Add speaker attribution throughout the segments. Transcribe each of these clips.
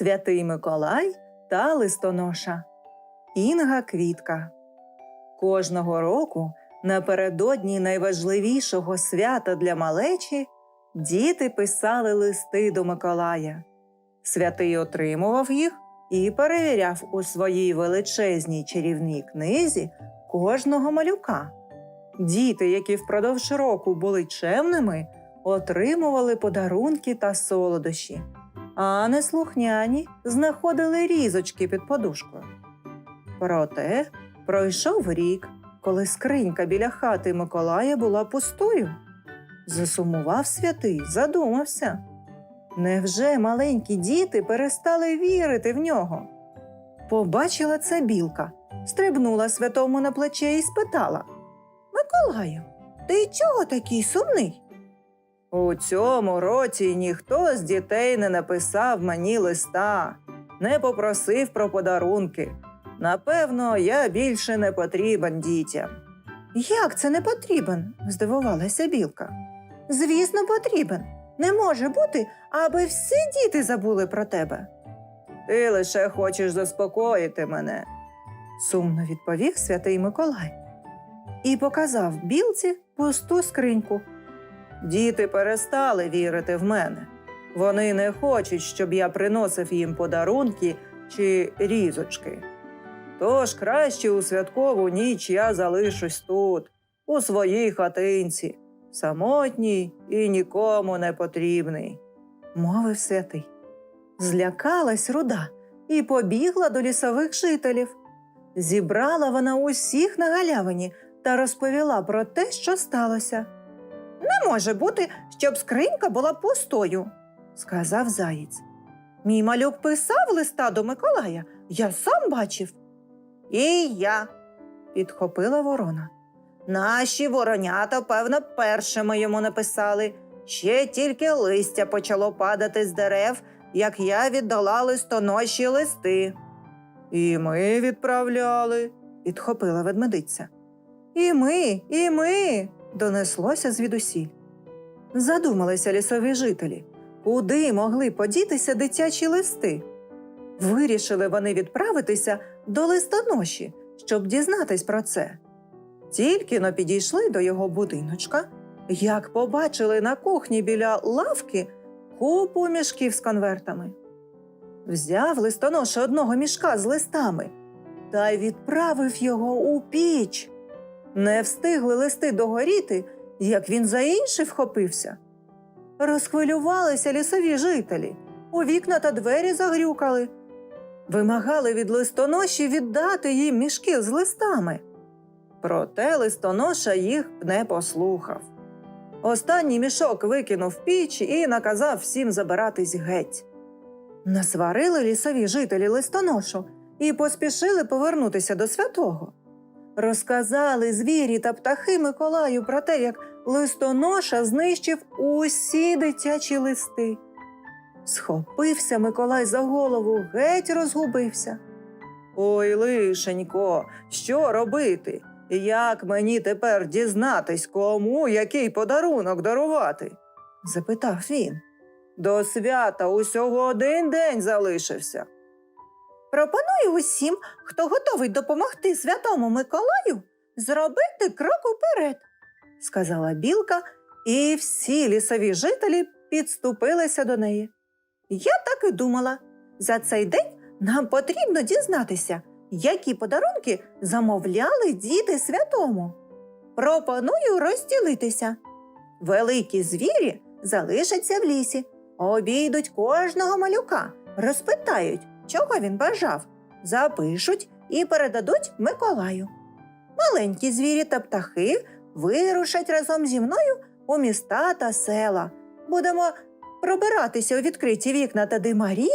Speaker 1: Святий Миколай та листоноша. Інга Квітка. Кожного року напередодні найважливішого свята для малечі діти писали листи до Миколая. Святий отримував їх і перевіряв у своїй величезній чарівній книзі кожного малюка. Діти, які впродовж року були чемними, отримували подарунки та солодощі, а неслухняні знаходили різочки під подушкою. Проте пройшов рік, коли скринька біля хати Миколая була пустою. Засумував святий, задумався. Невже маленькі діти перестали вірити в нього? Побачила це білка, стрибнула святому на плече і спитала Миколаю, ти чого такий сумний? У цьому році ніхто з дітей не написав мені листа, не попросив про подарунки. Напевно, я більше не потрібен дітям. Як це не потрібен? здивувалася білка. Звісно, потрібен. Не може бути, аби всі діти забули про тебе. Ти лише хочеш заспокоїти мене, сумно відповів святий Миколай і показав білці пусту скриньку. Діти перестали вірити в мене. Вони не хочуть, щоб я приносив їм подарунки чи різочки. Тож краще у святкову ніч я залишусь тут, у своїй хатинці, самотній і нікому не потрібний, мовив святий. Злякалась руда і побігла до лісових жителів. Зібрала вона усіх на галявині та розповіла про те, що сталося. Не може бути, щоб скринька була пустою, сказав заєць. Мій малюк писав листа до Миколая, я сам бачив. І я, підхопила ворона. Наші воронята, певно, першими йому написали. Ще тільки листя почало падати з дерев, як я віддала листоноші листи. І ми відправляли, підхопила ведмедиця. І ми, і ми, донеслося звідусіль. Задумалися лісові жителі, куди могли подітися дитячі листи. Вирішили вони відправитися до листоноші, щоб дізнатись про це. Тільки но підійшли до його будиночка, як побачили на кухні біля лавки купу мішків з конвертами. Взяв листоноша одного мішка з листами та й відправив його у піч. Не встигли листи догоріти, як він за інший вхопився. Розхвилювалися лісові жителі, у вікна та двері загрюкали. Вимагали від листоноші віддати їм мішки з листами. Проте листоноша їх не послухав. Останній мішок викинув піч і наказав всім забиратись геть. Насварили лісові жителі листоношу і поспішили повернутися до святого. Розказали звірі та птахи Миколаю про те, як листоноша знищив усі дитячі листи. Схопився Миколай за голову, геть розгубився. Ой, лишенько, що робити? Як мені тепер дізнатись, кому який подарунок дарувати? запитав він. До свята усього один день залишився. Пропоную усім, хто готовий допомогти святому Миколаю, зробити крок уперед, сказала білка, і всі лісові жителі підступилися до неї. Я так і думала. За цей день нам потрібно дізнатися, які подарунки замовляли діти святому. Пропоную розділитися. Великі звірі залишаться в лісі, обійдуть кожного малюка, розпитають, чого він бажав, запишуть і передадуть Миколаю. Маленькі звірі та птахи вирушать разом зі мною у міста та села. Будемо пробиратися у відкриті вікна та димарі,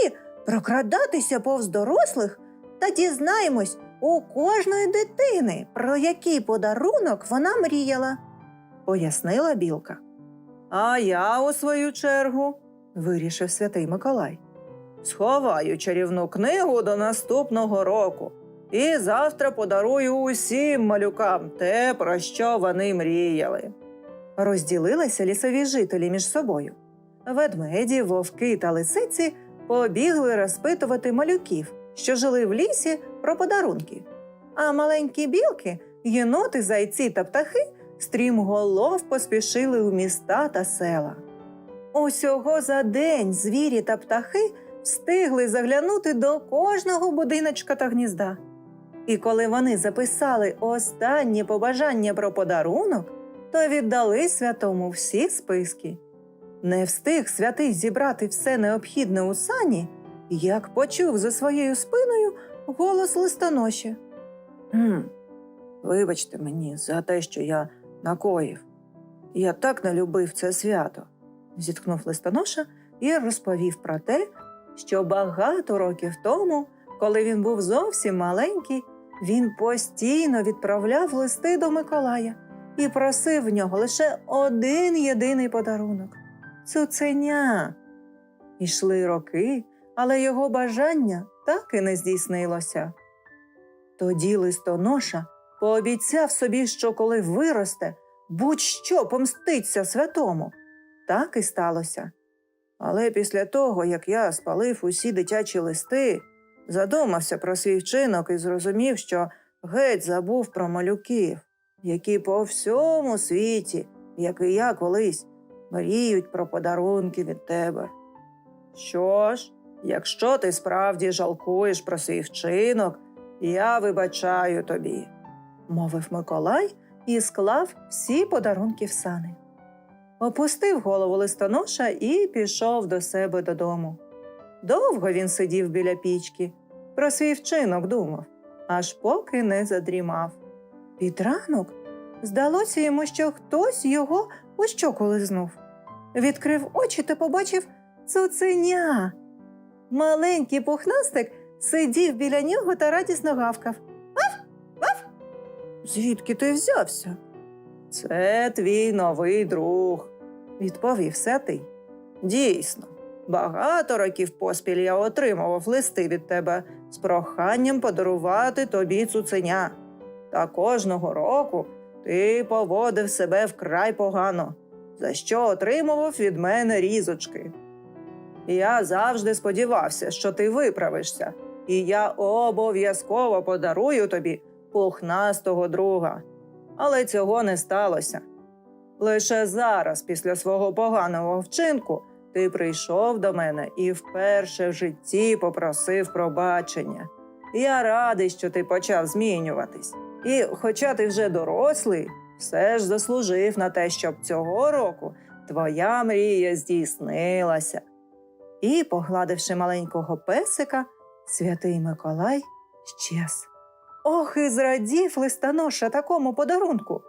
Speaker 1: прокрадатися повз дорослих та дізнаємось у кожної дитини, про який подарунок вона мріяла, пояснила білка. А я, у свою чергу, вирішив святий Миколай. Сховаю чарівну книгу до наступного року і завтра подарую усім малюкам те, про що вони мріяли. Розділилися лісові жителі між собою. Ведмеді, вовки та лисиці побігли розпитувати малюків, що жили в лісі про подарунки. А маленькі білки, єноти, зайці та птахи стрімголов поспішили у міста та села. Усього за день звірі та птахи встигли заглянути до кожного будиночка та гнізда. І коли вони записали останнє побажання про подарунок, то віддали святому всі списки. Не встиг святий зібрати все необхідне у сані, як почув за своєю спиною голос листоноші. «Хм, вибачте мені за те, що я накоїв. Я так не любив це свято, зіткнув листоноша і розповів про те, що багато років тому, коли він був зовсім маленький, він постійно відправляв листи до Миколая і просив в нього лише один єдиний подарунок цуценя. Ішли роки, але його бажання так і не здійснилося. Тоді листоноша пообіцяв собі, що коли виросте, будь-що помститься святому. Так і сталося. Але після того, як я спалив усі дитячі листи, задумався про свій вчинок і зрозумів, що геть забув про малюків, які по всьому світі, як і я колись, мріють про подарунки від тебе. Що ж, якщо ти справді жалкуєш про свій вчинок, я вибачаю тобі, мовив Миколай і склав всі подарунки в сани. Опустив голову листоноша і пішов до себе додому. Довго він сидів біля пічки, про свій вчинок думав, аж поки не задрімав. Під ранок здалося йому, що хтось його у щоку лизнув. Відкрив очі та побачив цуценя. Маленький пухнастик сидів біля нього та радісно гавкав. Ваф! Ваф! Звідки ти взявся? Це твій новий друг, відповів Сетий. Дійсно, багато років поспіль я отримував листи від тебе з проханням подарувати тобі цуценя. Та кожного року ти поводив себе вкрай погано, за що отримував від мене різочки. Я завжди сподівався, що ти виправишся, і я обов'язково подарую тобі пухнастого друга. Але цього не сталося. Лише зараз, після свого поганого вчинку, ти прийшов до мене і вперше в житті попросив пробачення. Я радий, що ти почав змінюватись. І, хоча ти вже дорослий, все ж заслужив на те, щоб цього року твоя мрія здійснилася. І, погладивши маленького песика, святий Миколай щез. Ох, і зрадів листоноша такому подарунку.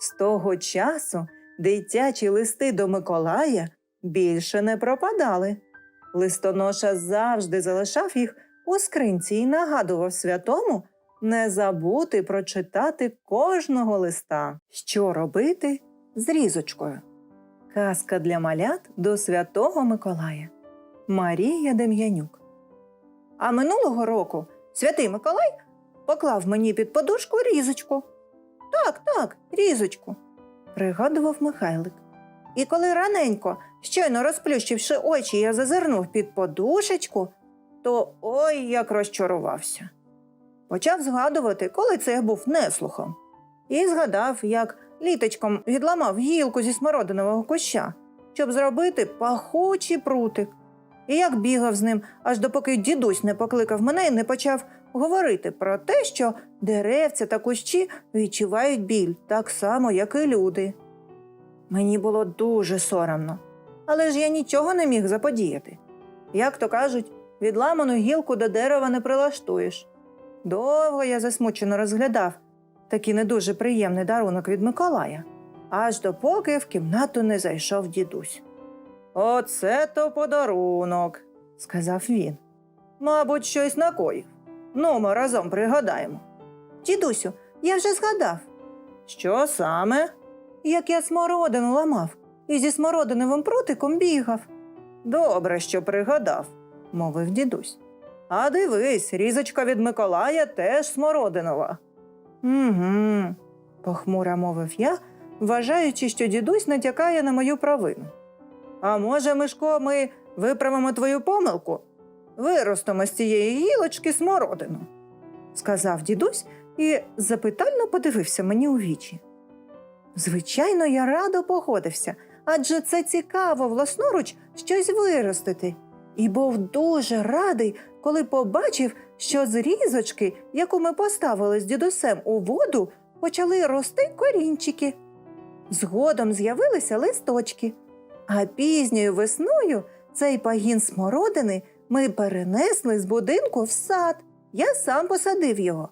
Speaker 1: З того часу дитячі листи до Миколая більше не пропадали. Листоноша завжди залишав їх у скринці і нагадував святому не забути прочитати кожного листа, що робити з різочкою. Казка для малят до святого Миколая. Марія Дем'янюк. А минулого року святий Миколай поклав мені під подушку різочку. Так, так, різочку, пригадував Михайлик. І коли раненько, щойно розплющивши очі, я зазирнув під подушечку, то ой як розчарувався. Почав згадувати, коли це був неслухом, і згадав, як літочком відламав гілку зі смородинового куща, щоб зробити пахучий прутик, і як бігав з ним, аж допоки дідусь не покликав мене і не почав говорити про те, що деревця та кущі відчувають біль так само, як і люди. Мені було дуже соромно, але ж я нічого не міг заподіяти. Як то кажуть, відламану гілку до дерева не прилаштуєш. Довго я засмучено розглядав такий не дуже приємний дарунок від Миколая, аж допоки в кімнату не зайшов дідусь. Оце то подарунок, сказав він. Мабуть, щось накоїв. Ну, ми разом пригадаємо. Дідусю, я вже згадав. Що саме? Як я смородину ламав і зі смородиновим прутиком бігав. Добре, що пригадав, мовив дідусь. А дивись, різочка від Миколая теж смородинова. Угу, похмуро мовив я, вважаючи, що дідусь натякає на мою провину. А може, Мишко, ми виправимо твою помилку виростимо з цієї гілочки смородину, сказав дідусь і запитально подивився мені у вічі. Звичайно, я радо погодився, адже це цікаво власноруч щось виростити, і був дуже радий, коли побачив, що з різочки, яку ми поставили з дідусем у воду, почали рости корінчики. Згодом з'явилися листочки, а пізньою весною цей пагін смородини ми перенесли з будинку в сад. Я сам посадив його.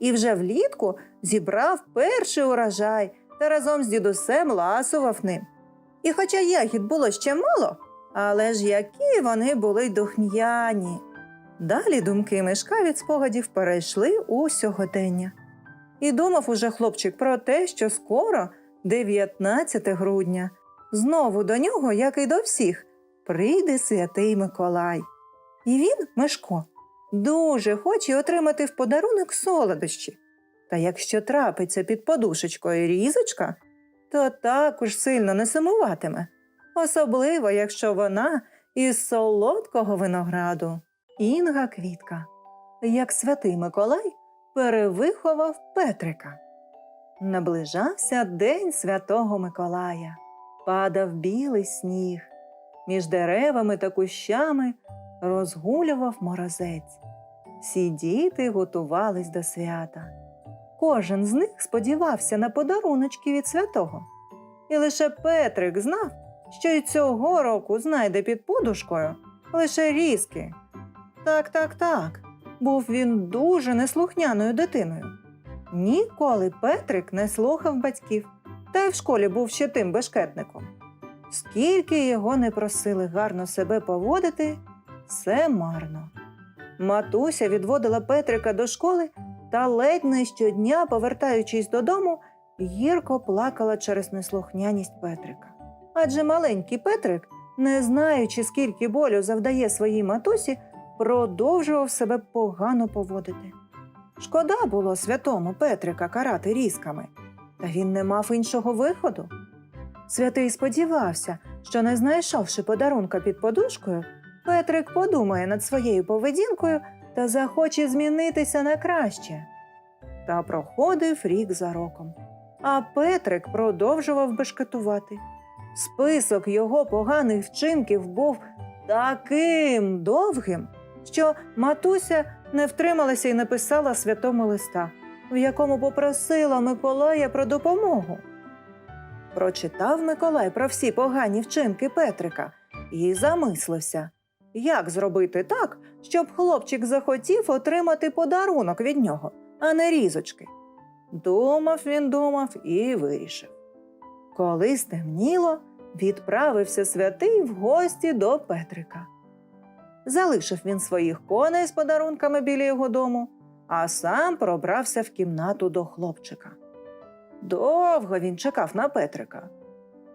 Speaker 1: І вже влітку зібрав перший урожай та разом з дідусем ласував ним. І хоча ягід було ще мало, але ж які вони були духм'яні. Далі думки мишка від спогадів перейшли у сьогодення. І думав уже хлопчик про те, що скоро, 19 грудня, знову до нього, як і до всіх, прийде святий Миколай. І він, Мишко, дуже хоче отримати в подарунок солодощі. Та якщо трапиться під подушечкою різочка, то також сильно не сумуватиме, особливо якщо вона із солодкого винограду. Інга Квітка, як святий Миколай, перевиховав Петрика. Наближався день святого Миколая, падав білий сніг. Між деревами та кущами розгулював морозець. Всі діти готувались до свята. Кожен з них сподівався на подаруночки від святого. І лише Петрик знав, що й цього року знайде під подушкою лише різки. Так, так, так. Був він дуже неслухняною дитиною. Ніколи Петрик не слухав батьків, та й в школі був ще тим бешкетником. Скільки його не просили гарно себе поводити, все марно. Матуся відводила Петрика до школи та ледь не щодня, повертаючись додому, гірко плакала через неслухняність Петрика. Адже маленький Петрик, не знаючи, скільки болю завдає своїй матусі, продовжував себе погано поводити. Шкода було святому Петрика карати різками, та він не мав іншого виходу. Святий сподівався, що, не знайшовши подарунка під подушкою, Петрик подумає над своєю поведінкою та захоче змінитися на краще. Та проходив рік за роком. А Петрик продовжував бешкетувати. Список його поганих вчинків був таким довгим, що матуся не втрималася і написала святому листа, в якому попросила Миколая про допомогу. Прочитав Миколай про всі погані вчинки Петрика і замислився, як зробити так, щоб хлопчик захотів отримати подарунок від нього, а не різочки. Думав він думав і вирішив. Коли стемніло, відправився святий в гості до Петрика. Залишив він своїх коней з подарунками біля його дому, а сам пробрався в кімнату до хлопчика. Довго він чекав на Петрика.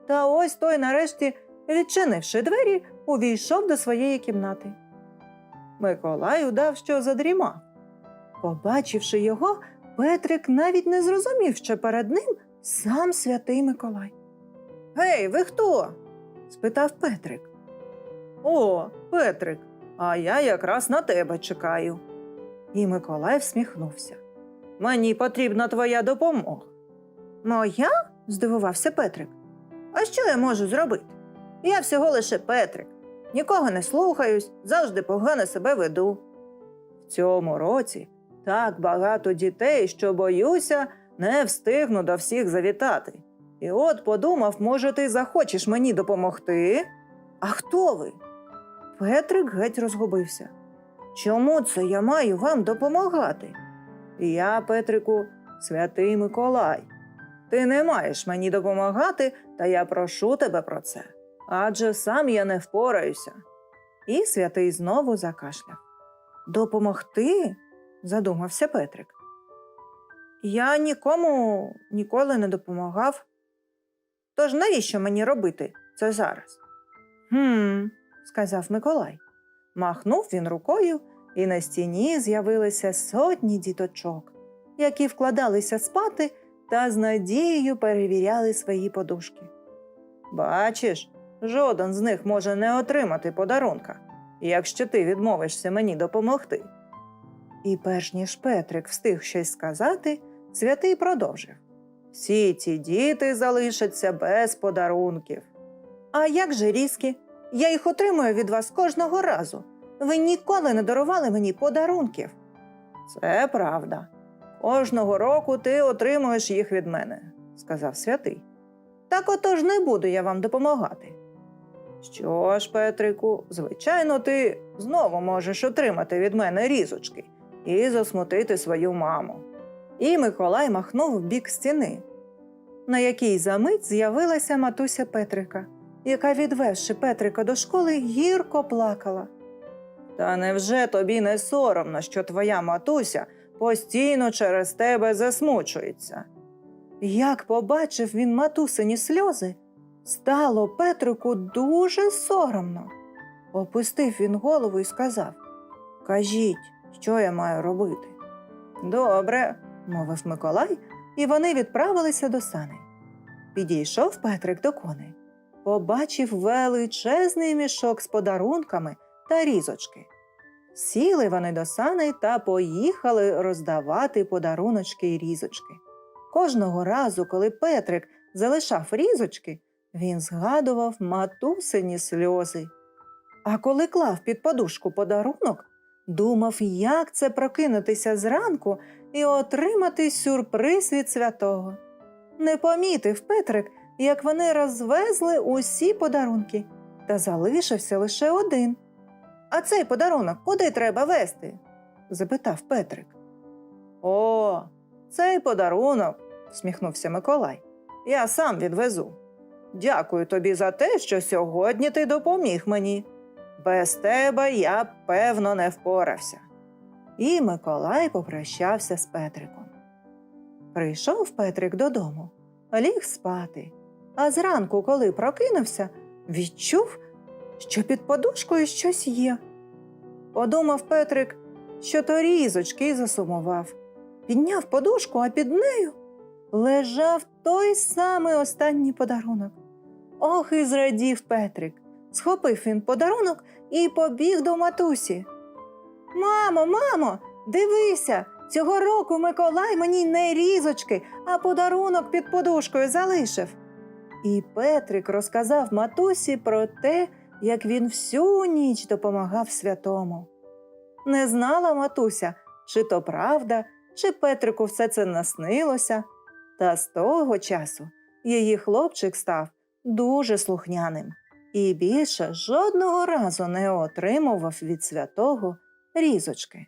Speaker 1: Та ось той, нарешті, відчинивши двері, увійшов до своєї кімнати. Миколай удав, що задрімав. Побачивши його, Петрик навіть не зрозумів, що перед ним сам святий Миколай. Гей, ви хто? спитав Петрик. О, Петрик, а я якраз на тебе чекаю. І Миколай всміхнувся. Мені потрібна твоя допомога. Моя? здивувався Петрик. А що я можу зробити? Я всього лише Петрик. Нікого не слухаюсь, завжди погано себе веду. В цьому році так багато дітей, що боюся, не встигну до всіх завітати. І от подумав, може, ти захочеш мені допомогти? А хто ви? Петрик геть розгубився. Чому це я маю вам допомагати? Я, Петрику, святий Миколай. Ти не маєш мені допомагати, та я прошу тебе про це. Адже сам я не впораюся. І святий знову закашляв. Допомогти? задумався Петрик. Я нікому ніколи не допомагав. Тож навіщо мені робити це зараз? Хм, сказав Миколай. Махнув він рукою, і на стіні з'явилися сотні діточок, які вкладалися спати та з надією перевіряли свої подушки. Бачиш, жоден з них може не отримати подарунка. якщо ти відмовишся мені допомогти. І перш ніж Петрик встиг щось сказати, святий продовжив. Всі ці діти залишаться без подарунків. А як же різки? Я їх отримую від вас кожного разу. Ви ніколи не дарували мені подарунків. Це правда. Кожного року ти отримуєш їх від мене, сказав святий. Так отож не буду я вам допомагати. Що ж, Петрику, звичайно, ти знову можеш отримати від мене різочки і засмутити свою маму. І Миколай махнув в бік стіни, на якій за мить з'явилася матуся Петрика, яка, відвезши Петрика до школи, гірко плакала. Та невже тобі не соромно, що твоя матуся постійно через тебе засмучується? Як побачив він матусині сльози, стало Петрику дуже соромно. Опустив він голову і сказав Кажіть, що я маю робити? Добре, мовив Миколай, і вони відправилися до саней. Підійшов Петрик до коней, побачив величезний мішок з подарунками та різочки. Сіли вони до саней та поїхали роздавати подаруночки й різочки. Кожного разу, коли Петрик залишав різочки, він згадував матусині сльози. А коли клав під подушку подарунок, думав, як це прокинутися зранку і отримати сюрприз від святого. Не помітив Петрик, як вони розвезли усі подарунки, та залишився лише один. А цей подарунок куди треба вести? запитав Петрик. О, цей подарунок, всміхнувся Миколай. Я сам відвезу. Дякую тобі за те, що сьогодні ти допоміг мені. Без тебе я б, певно не впорався. І Миколай попрощався з Петриком. Прийшов Петрик додому, ліг спати, а зранку, коли прокинувся, відчув, що під подушкою щось є. Подумав Петрик, що то різочки і засумував. Підняв подушку, а під нею лежав той самий останній подарунок. Ох, і зрадів Петрик. Схопив він подарунок і побіг до матусі. Мамо, мамо, дивися, цього року Миколай мені не різочки, а подарунок під подушкою залишив. І Петрик розказав матусі про те, як він всю ніч допомагав святому. Не знала матуся, чи то правда, чи Петрику все це наснилося. Та з того часу її хлопчик став дуже слухняним і більше жодного разу не отримував від святого різочки.